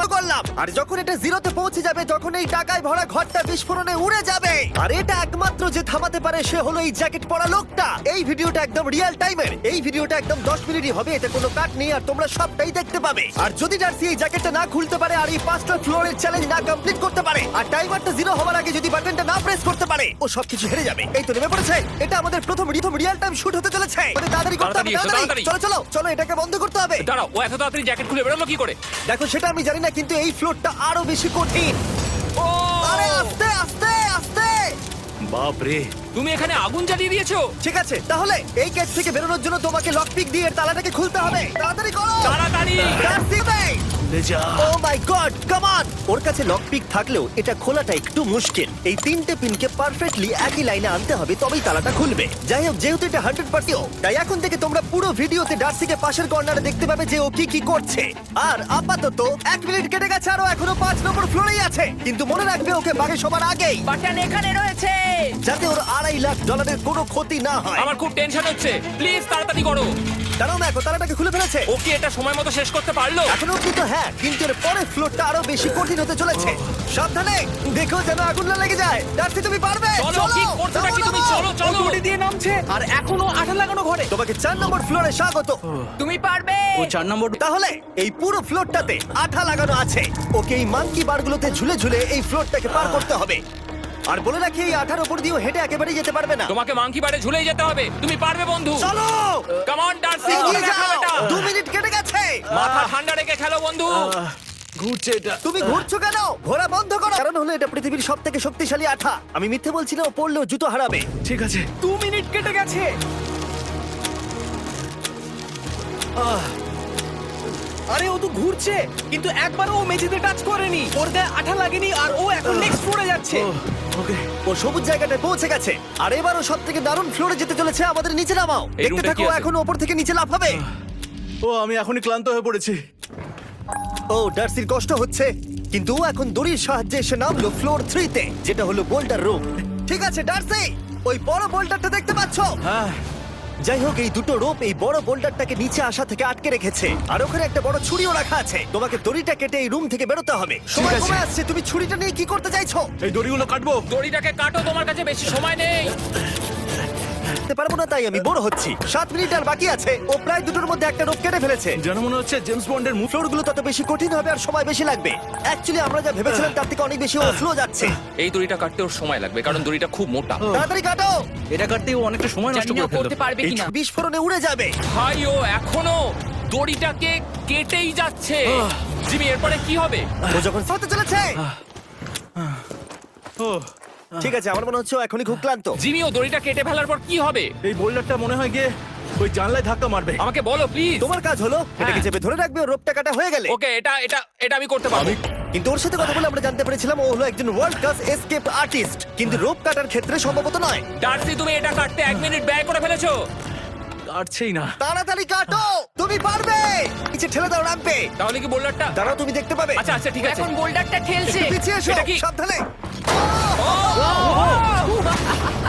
Time করলাম। আর যখন এটা জিরোতে পৌঁছে যাবে তখন এই টাকায় ভরা ঘরটা বিস্ফোরণে উড়ে যাবে। আর এটা একমাত্র যে থামাতে পারে সে হলো এই জ্যাকেট পরা লোকটা। এই ভিডিওটা একদম রিয়েল টাইমের এই ভিডিওটা একদম 10 মিনিটই হবে এতে কোনো কাট নেই আর তোমরা সবটাই দেখতে পাবে। আর যদি জার্সি এই জ্যাকেটটা না খুলতে পারে আর এই পাঁচটা ফ্লোরের চ্যালেঞ্জ না কমপ্লিট করতে পারে আর টাইমারটা জিরো হওয়ার আগে যদি বাটনটা না প্রেস করতে পারে ও সবকিছু হেরে যাবে। এই তো নেমে পড়েছে। এটা আমাদের প্রথম রিথম রিয়েল টাইম শুট হতে চলেছে। আমাদের তাড়াতাড়ি করতে হবে তাড়াতাড়ি তাড়াতাড়ি। চলো চলো চলো এটাকে বন্ধ করতে হবে। দাঁড়াও ও এত তাড়াতাড়ি জ্যাকেট খুলে বেরোলো কি করে? দেখো সেটা আমি জানি না কিন্তু এই ফ্লোরটা আরও বেশি কঠিন। ও! আরে আস্তে আস্তে আস্তে! বাপ রে তুমি এখানে আগুন জ্বালিয়ে দিয়েছ? ঠিক আছে তাহলে এই গেট থেকে বেরোনোর জন্য তোমাকে লক পিক দিয়ে এর তালাটাকে খুলতে হবে। তাড়াতাড়ি করো! তাড়াতাড়ি! Darcy, যা। ও মাই গড কাম অন ওর কাছে লক পিক থাকলেও এটা খোলাটা একটু মুশকিল। এই তিনটে পিনকে পারফেক্টলি একই লাইনে আনতে হবে তবেই তালাটা খুলবে। যাই হোক যেহেতু এটা হান্ড্রেড পার্টিও তাই এখন থেকে তোমরা পুরো ভিডিওতে ডার্সিকে পাশের কর্নারে দেখতে পাবে যে ও কি কি করছে। আর আপাতত এক মিনিট কেটে গেছে আরও এখনও পাঁচ নম্বর ফ্লোরেই আছে। কিন্তু মনে রাখবে ওকে বাকি সবার আগেই। বাটন এখানে রয়েছে। যাতে ওর আড়াই লাখ ডলারের কোনো ক্ষতি না হয়। আমার খুব টেনশন হচ্ছে। প্লিজ তাড়াতাড়ি করো। দাঁড়াও তালাটাকে খুলে ফেলেছে। ও কি এটা সময় মতো শেষ করতে পারল? এখনও কিন্তু হ্যাঁ কিন্তু এর পরের ফ্লোরটা আরও বেশি কঠিন হতে চলেছে। সাবধানে দেখো যেন আগুন না লেগে যায়। ডার্সি তুমি পারবে? চলো কি করছ নাকি তুমি? চলো। চলো দিয়ে নামছে আর এখনও আঠা লাগানো ঘরে। তোমাকে চার নম্বর ফ্লোরে স্বাগত। তুমি পারবে। ও চার নম্বর তাহলে এই পুরো ফ্লোরটাতে আঠা লাগানো আছে। ওকে এই মাঙ্কি বারগুলোতে ঝুলে ঝুলে এই ফ্লোরটাকে পার করতে হবে। আর বলে রাখি এই আঠার উপর দিয়েও হেঁটে একেবারেই যেতে পারবে না। তোমাকে মাংকি বারে ঝুলেই যেতে হবে। তুমি পারবে বন্ধু। চলো! কাম অন ডার্সি এগিয়ে যাও! দু মিনিট কেটে গেছে! মাথা ঠান্ডা রেখে খেলো বন্ধু। ঘুরছে এটা। তুমি ঘুরছো কেন? ঘোরা বন্ধ করো! কারণ হলো এটা পৃথিবীর সব থেকে শক্তিশালী আঠা। আমি মিথ্যে বলছি না ও পড়লেও জুতো হারাবে। ঠিক আছে। দু মিনিট কেটে গেছে! আরে ও তো ঘুরছে! কিন্তু একবারও ও মেঝেতে টাচ করেনি। ওর গায়ে আঠা লাগেনি আর ও এখন নেক্সট ফ্লোরে যাচ্ছে। ওকে ও সবুজ জায়গাটায় পৌঁছে গেছে। আর এবারও সব থেকে দারুণ ফ্লোরে যেতে চলেছে আমাদের নিচে নামাও। এই দেখতে থাকো কি ও আছে? এখন ওপর থেকে নিচে লাফাবে ও আমি এখনই ক্লান্ত হয়ে পড়েছি। ও ডার্সির কষ্ট হচ্ছে। কিন্তু ও এখন দড়ির সাহায্যে এসে নামলো ফ্লোর থ্রিতে যেটা হলো বোল্ডার রুম ঠিক আছে ডার্সি ওই বড় বোল্ডারটা দেখতে পাচ্ছো? হ্যাঁ। যাই হোক এই দুটো রোপ এই বড় বোল্ডারটাকে নিচে আসা থেকে আটকে রেখেছে। আর ওখানে একটা বড় ছুরিও রাখা আছে। তোমাকে দড়িটা কেটে এই রুম থেকে বেরোতে হবে। সময় আছে। কমে আসছে তুমি ছুরিটা নিয়ে কি করতে চাইছো? এই দড়িগুলো কাটবো। দড়িটাকে কাটো তোমার কাছে বেশি সময় নেই। করতে পারব না তাই আমি বড় হচ্ছি। সাত মিনিট আর বাকি আছে। ও প্রায় দুটোর মধ্যে একটা রোপ কেটে ফেলেছে। যেন মনে হচ্ছে জেমস বন্ডের মুখ ফ্লোরগুলো তত বেশি কঠিন হবে আর সময় বেশি লাগবে। অ্যাকচুয়ালি আমরা যা ভেবেছিলাম তার থেকে অনেক বেশি ও স্লো যাচ্ছে। এই দড়িটা কাটতে ওর সময় লাগবে কারণ দড়িটা খুব মোটা। তাড়াতাড়ি কাটো! এটা কাটতে ও অনেকটা সময় নষ্ট জানি না করে করতে ফেলল পারবে কিনা। বিস্ফোরণে উড়ে যাবে। ভাই ও এখনও দড়িটাকে কেটেই যাচ্ছে। জিমি এরপরে কি হবে? ও যখন হতে চলেছে! ও। ঠিক আছে আমার মনে হচ্ছে ও এখনই খুব ক্লান্ত। জিমি ও দড়িটা কেটে ফেলার পর কি হবে? এই বোল্ডারটা মনে হয় গিয়ে ওই জানলায় ধাক্কা মারবে। আমাকে বলো প্লিজ তোমার কাজ হলো এটাকে চেপে ধরে রাখবে ও রোপটা কাটা হয়ে গেলে। ওকে এটা এটা এটা আমি করতে পারব। কিন্তু ওর সাথে কথা বলে আমরা জানতে পেরেছিলাম ও হলো একজন ওয়ার্ল্ড ক্লাস এসকেপ আর্টিস্ট কিন্তু রোপ কাটার ক্ষেত্রে সম্ভবত নয়। ডার্সি তুমি এটা কাটতে এক মিনিট ব্যয় করে ফেলেছো। কাটছেই না। তাড়াতাড়ি কাটো তুমি পারবে। নিচে ঠেলে দাও রাখবে তাহলে কি বোল্ডারটা? দাঁড়াও তুমি দেখতে পাবে। আচ্ছা আচ্ছা ঠিক আছে। এখন বোল্ডারটা ঠেলছে। পিছিয়ে এসো। এটা কি? সাবধানে।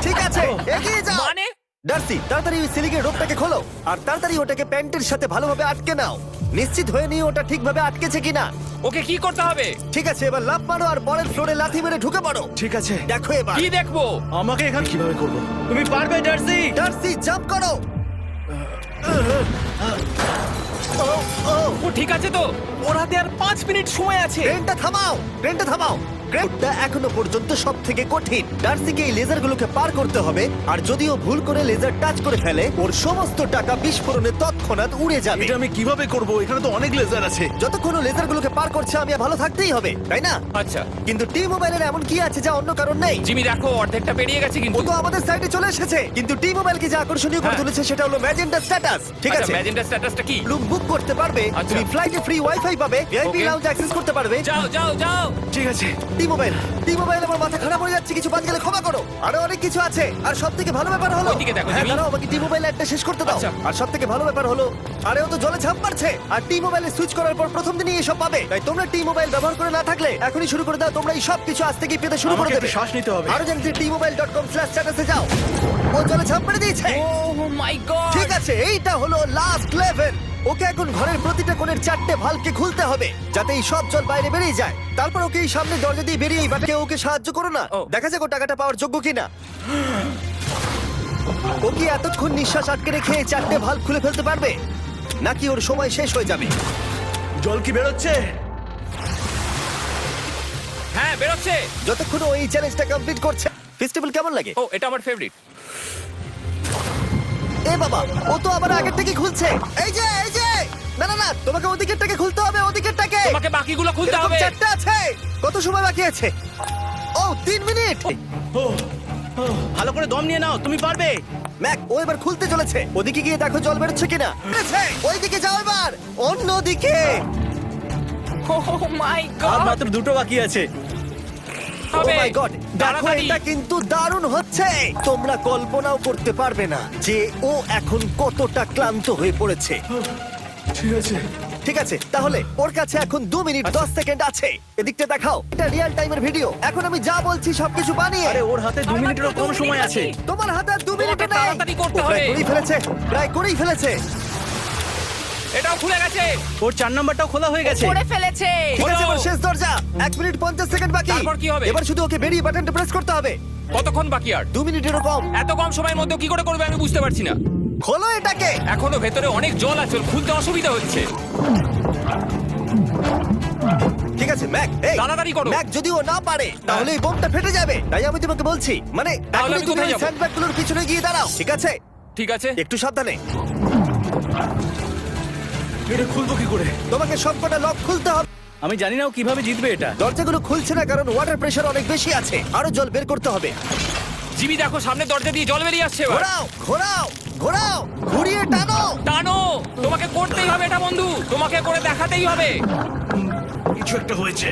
ঠিক আছে এগিয়ে যাও। মানে? ডার্সি তাড়াতাড়ি ওই সিলিংয়ের রোপটাকে খোলো আর তাড়াতাড়ি ওটাকে প্যান্টের সাথে ভালোভাবে আটকে নাও। নিশ্চিত হয়ে নিয়ে ওটা ঠিকভাবে আটকেছে কিনা। ওকে কি করতে হবে? ঠিক আছে এবার লাফ মারো আর পরের ফ্লোরে লাথি মেরে ঢুকে পড়ো। ঠিক আছে। দেখো এবার। কি দেখব? আমাকে এখানে কীভাবে করব? তুমি পারবে জার্সি ডার্সি জাম্প করো। ও, ও, ও ঠিক আছে তো। ওর হাতে আর পাঁচ মিনিট সময় আছে। ট্রেনটা থামাও ট্রেনটা থামাও। গ্রেটটা এখনও পর্যন্ত সব থেকে কঠিন। ডার্সিকে এই লেজারগুলোকে পার করতে হবে আর যদিও ভুল করে লেজার টাচ করে ফেলে ওর সমস্ত টাকা বিস্ফোরণে তৎক্ষণাৎ উড়ে যাবে। এটা আমি কীভাবে করব? এখানে তো অনেক লেজার আছে। যতক্ষণ ও লেজারগুলোকে পার করছে আমি আর ভালো থাকতেই হবে তাই না? আচ্ছা। কিন্তু টি মোবাইলের এমন কি আছে যা অন্য কারণ নেই? জিমি দেখো অর্ধেকটা পেরিয়ে গেছে ও কিন্তু তো আমাদের সাইডে চলে এসেছে। কিন্তু টি মোবাইলকে যে আকর্ষণীয় করে হ্যাঁ। তুলেছে সেটা হলো ম্যাজেন্টা স্ট্যাটাস ঠিক আছে? ম্যাজেন্টা স্ট্যাটাসটা কি? রুম বুক করতে পারবে আচ্ছা। তুমি ফ্লাইটে ফ্রি ওয়াইফাই পাবে ভিআইপি Okay. লাউঞ্জ অ্যাক্সেস করতে পারবে। যাও যাও যাও। ঠিক আছে। মোবাইল টি মোবাইল আমার মাথা খারাপ হয়ে যাচ্ছে কিছু বাদ গেলে ক্ষমা করো। আরও অনেক কিছু আছে। আর সব থেকে ভালো ব্যাপার হলো ওইদিকে দেখো, হ্যাঁ জিমি। দাঁড়াও আমাকে টি মোবাইল একটা শেষ করতে দাও। আচ্ছা। আর সব থেকে ভালো ব্যাপার হলো আরে ও তো জলে ঝাঁপ মারছে। আর টি মোবাইলে সুইচ করার পর প্রথম দিনই এসব পাবে। তাই তোমরা টি মোবাইল ব্যবহার করে না থাকলে এখনই শুরু করে দাও তোমরা এই সব কিছু আজ থেকেই পেতে শুরু করে আমাকে দেবে। একটু শ্বাস নিতে হবে। আরও জানতে T mobile dot com slash স্ট্যাটাসে যাও। জলে ঝাঁপ মেরে দিয়েছে। ও মাই গড ঠিক আছে এইটা হলো লাস্ট লেভেল ওকে এখন ঘরের প্রতিটা কোণের চারটে ভালকে খুলতে হবে যাতে এই সব জল বাইরে বেরিয়ে যায়। তারপর ওকে এই সামনে দরজা দিয়ে বেরিয়ে বাটকে ওকে সাহায্য করো না। ও। দেখা যাক ও টাকাটা পাওয়ার যোগ্য কিনা। ও কি এতক্ষণ নিঃশ্বাস আটকে রেখে এই চারটে ভালো খুলে ফেলতে পারবে? নাকি ওর সময় শেষ হয়ে যাবে? জল কি বেরোচ্ছে? হ্যাঁ বেরোচ্ছে। যতক্ষণ ও এই চ্যালেঞ্জটা কমপ্লিট করছে ফেস্টিভ্যাল কেমন লাগে? ও এটা আমার ফেভারিট এ বাবা ও তো আবার আগের থেকে খুলছে। এই যে এই যে! না না না তোমাকে ওদিকেরটাকে খুলতে হবে ওদিকেরটাকে। তোমাকে বাকিগুলো খুলতে এরকম হবে। চারটে আছে। কত সময় বাকি আছে? ও তিন মিনিট। ভালো করে দম নিয়ে নাও তুমি পারবে। ম্যাক ও এবার খুলতে চলেছে। ওদিকে গিয়ে দেখো জল বেরোচ্ছে কিনা। বেরোচ্ছে। ওইদিকে যাও এবার। অন্যদিকে। ও মাই আর মাত্র দুটো বাকি আছে। ও হবে মাই গড দেখো তাড়াতাড়ি। এটা কিন্তু দারুণ হচ্ছে। তোমরা কল্পনাও করতে পারবে না যে ও এখন কতটা ক্লান্ত হয়ে পড়েছে। ঠিক আছে। ঠিক আছে তাহলে ওর কাছে এখন দু মিনিট দশ সেকেন্ড আছে। এদিকটা দেখাও এটা রিয়েল টাইমের ভিডিও এখন আমি যা বলছি সবকিছু বানিয়ে। আরে ওর হাতে দু মিনিটেরও কম সময় আছে। তোমার হাতে আর দু মিনিট তোমাকে তাড়াতাড়ি করতে হবে। করেই ফেলেছে প্রায় করেই ফেলেছে। এটাও খুলে গেছে। ওর চার নাম্বারটাও খোলা হয়ে গেছে। করে ফেলেছে। ঠিক আছে এবার শেষ দরজা। এক মিনিট পঞ্চাশ সেকেন্ড বাকি। তারপর কি হবে? এবার শুধু ওকে বেরিয়ে বাটনটা প্রেস করতে হবে। কতক্ষণ বাকি আর? দু মিনিটেরও কম। এত কম সময়ের মধ্যে কি করে করবে আমি বুঝতে পারছি না। খোলো এটাকে। এখনও ভেতরে অনেক জল আছে ওর খুলতে অসুবিধা হচ্ছে। ঠিক আছে ম্যাক এই তাড়াতাড়ি করো। ম্যাক যদি ও না পারে তাহলে এই বোমটা ফেটে যাবে। তাই আমি তোমাকে বলছি মানে তাহলে আমি তুমি কোথায় যাব? স্যান্ডব্যাগগুলোর পিছনে গিয়ে দাঁড়াও ঠিক আছে? ঠিক আছে। একটু সাবধানে। এটা খুলবো কি করে? তোমাকে সবকটা লক খুলতে হবে। আমি জানি না ও কীভাবে জিতবে এটা। দরজাগুলো খুলছে না কারণ ওয়াটার প্রেশার অনেক বেশি আছে। আরও জল বের করতে হবে। জিমি দেখো সামনে দরজা দিয়ে জল বেরিয়ে আসছে এবার। ঘোরাও ঘোরাও ঘোরাও ঘুরিয়ে টানো। টানো! তোমাকে করতেই হবে এটা বন্ধু। তোমাকে করে দেখাতেই হবে। কিছু একটা হয়েছে।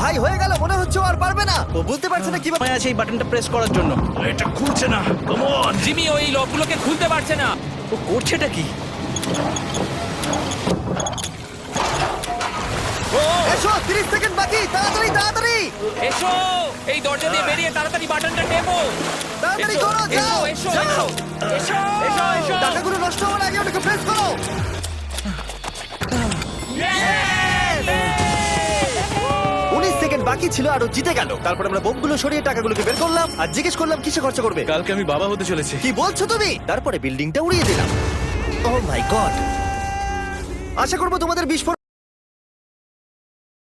ভাই হয়ে গেল মনে হচ্ছে ও আর পারবে না। ও বুঝতে পারছে না কীভাবে সময় আছে এই বাটনটা প্রেস করার জন্য। এটা খুলছে না। কমন জিমি ওই লকগুলোকে খুলতে পারছে না। ও করছেটা কি? এসো 30 সেকেন্ড বাকি তাড়াতাড়ি তাড়াতাড়ি। এসো এই দরজা দিয়ে বেরিয়ে তাড়াতাড়ি বাটনটা টেপো। তাড়াতাড়ি করো যাও এসো, এসো, যাও। এসো এসো এসো টাকাগুলো নষ্ট হওয়ার আগে ওটাকে প্রেস করো। উনিশ সেকেন্ড বাকি ছিল আর ও জিতে গেল। তারপর আমরা বোমগুলো সরিয়ে টাকাগুলোকে বের করলাম আর জিজ্ঞেস করলাম কিসে খরচা করবে? কালকে আমি বাবা হতে চলেছি। কি বলছো তুমি? তারপরে বিল্ডিংটা উড়িয়ে দিলাম। ও মাই গড আশা করব তোমাদের বিস্ফোরণ